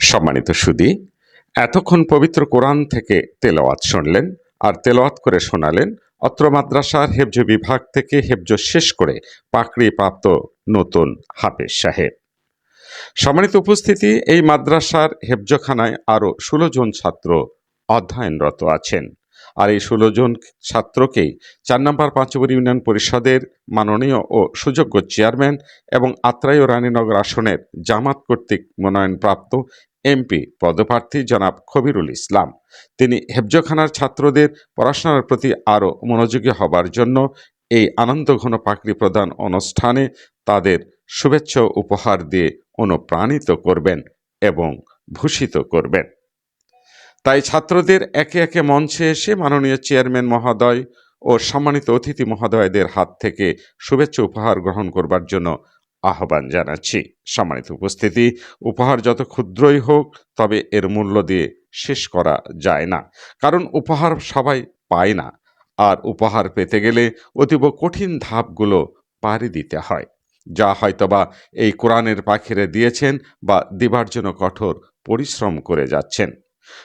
সম্মানিত সুদী, এতক্ষণ পবিত্র কোরআন থেকে তেলাওয়াত শুনলেন আর তেলাওয়াত করে শোনালেন অত্র মাদ্রাসার হেফজ বিভাগ থেকে হেফজ শেষ করে পাকড়ি প্রাপ্ত নতুন হাফেজ সাহেব। সম্মানিত উপস্থিতি, এই মাদ্রাসার হেফজখানায় আরও ষোলো জন ছাত্র অধ্যয়নরত আছেন। আর এই ষোলো জন ছাত্রকেই চার নম্বর পাঁচবর ইউনিয়ন পরিষদের মাননীয় ও সুযোগ্য চেয়ারম্যান এবং আত্রাই ও রানীনগর আসনের জামাত কর্তৃক মনোনয়নপ্রাপ্ত এমপি পদপ্রার্থী জনাব খবিরুল ইসলাম। তিনি হেফজখানার ছাত্রদের পড়াশোনার প্রতি আরও মনোযোগী হবার জন্য এই আনন্দঘন পাকড়ি প্রদান অনুষ্ঠানে তাদের শুভেচ্ছা উপহার দিয়ে অনুপ্রাণিত করবেন এবং ভূষিত করবেন। তাই ছাত্রদের একে একে মঞ্চে এসে মাননীয় চেয়ারম্যান মহোদয় ও সম্মানিত অতিথি মহোদয়দের হাত থেকে শুভেচ্ছা উপহার গ্রহণ করবার জন্য আহ্বান জানাচ্ছি। সম্মানিত উপস্থিতি, উপহার যত ক্ষুদ্রই হোক, তবে এর মূল্য দিয়ে শেষ করা যায় না। কারণ উপহার সবাই পায় না। আর উপহার পেতে গেলে অতীব কঠিন ধাপগুলো পাড়ি দিতে হয়। যা হয়তোবা এই কোরআনের পাখিরে দিয়েছেন বা দিবার জন্য কঠোর পরিশ্রম করে যাচ্ছেন।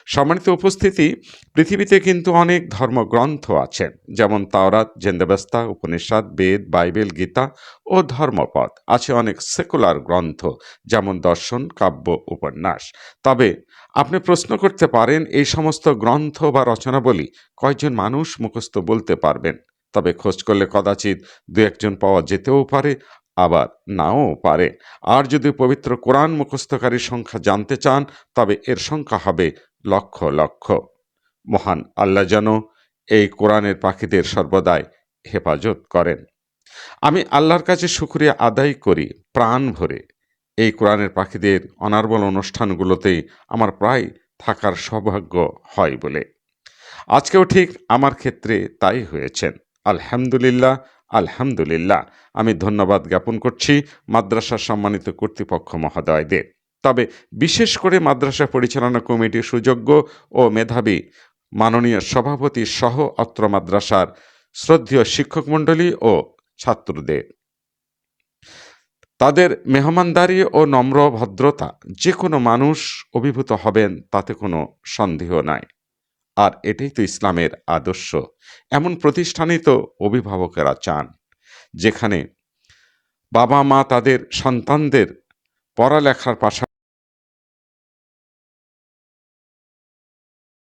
সম্মানিত উপস্থিতি, পৃথিবীতে কিন্তু অনেক ধর্মগ্রন্থ আছে, যেমন তাওরাত, জেন্দাবেস্তা, উপনিষদ, বেদ, বাইবেল, গীতা ও ধর্মপদ। আছে অনেক সেকুলার গ্রন্থ, যেমন দর্শন, কাব্য, উপন্যাস। তবে আপনি প্রশ্ন করতে পারেন, এই সমস্ত গ্রন্থ বা রচনাবলী কয়েকজন মানুষ মুখস্থ বলতে পারবেন? তবে খোঁজ করলে কদাচিৎ দু একজন পাওয়া যেতেও পারে, আবার নাও পারে। আর যদি পবিত্র কোরআন মুখস্থকারীর সংখ্যা জানতে চান, তবে এর সংখ্যা হবে লক্ষ লক্ষ। মহান আল্লাহ যেন এই কোরআনের পাখিদের সর্বদাই হেফাজত করেন। আমি আল্লাহর কাছে শুক্রিয়া আদায় করি প্রাণ ভরে। এই কোরআনের পাখিদের অনার্বল অনুষ্ঠানগুলোতেই আমার প্রায় থাকার সৌভাগ্য হয় বলে। আজকেও ঠিক আমার ক্ষেত্রে তাই হয়েছেন আলহামদুলিল্লাহ আলহামদুলিল্লাহ। আমি ধন্যবাদ জ্ঞাপন করছি মাদ্রাসার সম্মানিত কর্তৃপক্ষ মহোদয়দের। তবে বিশেষ করে মাদ্রাসা পরিচালনা কমিটির সুযোগ্য ও মেধাবী মাননীয় সভাপতি সহ অত্র মাদ্রাসার শ্রদ্ধীয় শিক্ষক মণ্ডলী ও ছাত্রদের। তাদের মেহমানদারি ও নম্র ভদ্রতা যে কোনো মানুষ অভিভূত হবেন তাতে কোনো সন্দেহ নাই। আর এটাই তো ইসলামের আদর্শ। এমন প্রতিষ্ঠানই তো অভিভাবকেরা চান, যেখানে বাবা মা তাদের সন্তানদের পড়ালেখার পাশাপাশি